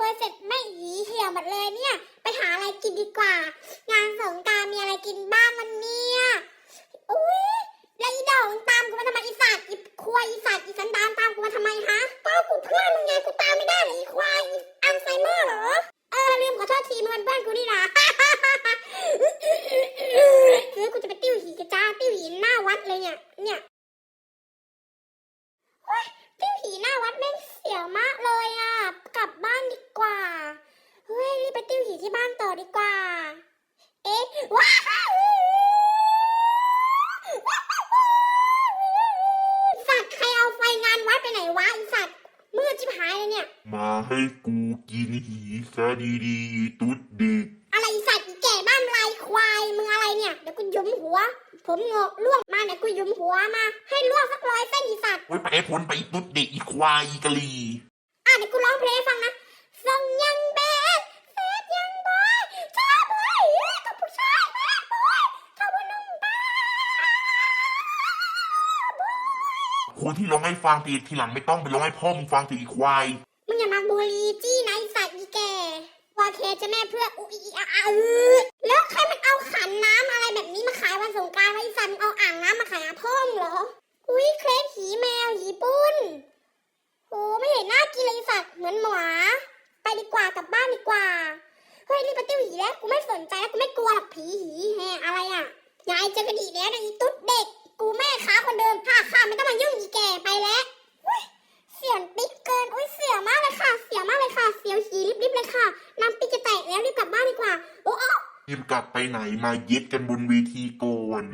ฟยเสร็จไม่หีเหี่ยวหมดเลยเนี่ย ไปหาอะไรกินดีกว่า งานสงการมีอะไรกินบ้างมันเนี่ยอุ้ยแล้วอีดอกตามกูมาทำไมอีสัตว์อีควายอีสัตว์อีสันดานตามกูมาทำไมฮะก็กูเพื่อนมึงไงกูตามไม่ได้หรออีควายอัลไซเมอร์เหรอเออลืมขอโทษทีมังเป็นเพื่อนกูนี่นะคือกูจะไปติ้วหีกระจ้าติ้วหีหน้าวัดเลยเนี่ยเนี่ยติ้วหีหน้าวัดแม่งเสียวมากเลย ที่บ้านต่อดีกว่า เอ๊ะ ว้าวสัตว์ใครเอาไฟงานวัดไปไหนวะไอสัตว์มืดชิบหายเลยเนี่ย มาให้กูกินหีซะดีๆตุ๊ดเด็ก อะไรไอ้สัตว์อีแก่บ้านไรควายมึงอะไรเนี่ยเดี๋ยวกูยุมหัว ผมงอกล่วงมาเดี๋ยวกูยุมหัวมาให้ล่วงสักร้อยเส้นอีสัตว์ ไว้ไปให้พ้นไปอีตุ๊ดเด็กอีควายอีกะลี อะเดี๋ยวกูร้องเพลงให้ฟังนะ คนที่ร้องให้ฟังทีทีหลังไม่ต้องไปร้องให้พ่อมึงฟังทีอีควายมึงอย่ามาบูลลีจี้นะไอสัตว์อีแก่ว่าเคจะแม่เพื่ออุยอีอาอาอือแล้วใครมันเอาขันน้ำอะไรแบบนี้มาขายวันสงกรารไอสัตว์มึงเอาอ่างน้ำมาขายพ่อมเหรอ อุ้ยเครปหีแมวหีปุ้นโอ้ไม่เห็นหน่ากินเลยไอ้สัตว์เหมือนหมา ไปดีกว่ากลับบ้านดีกว่า เฮ้ยนี่ปะติ้วหีแล้วกูไม่สนใจแล้วกูไม่กลัวหรอกผีหีแฮอะไรอะ ยายเจอกันอีแล้วนะอีตุ๊ดเด็ก กูแม่ค้าคนเดิมค่ะค่ะไม่ต้องมายุ่ง ค่ะ น้ำปีกจะแตกแล้วรีบกลับบ้านดีกว่า โอ้โอ้รีมกลับไปไหนมาเย็ดกันบนเวทีก่อน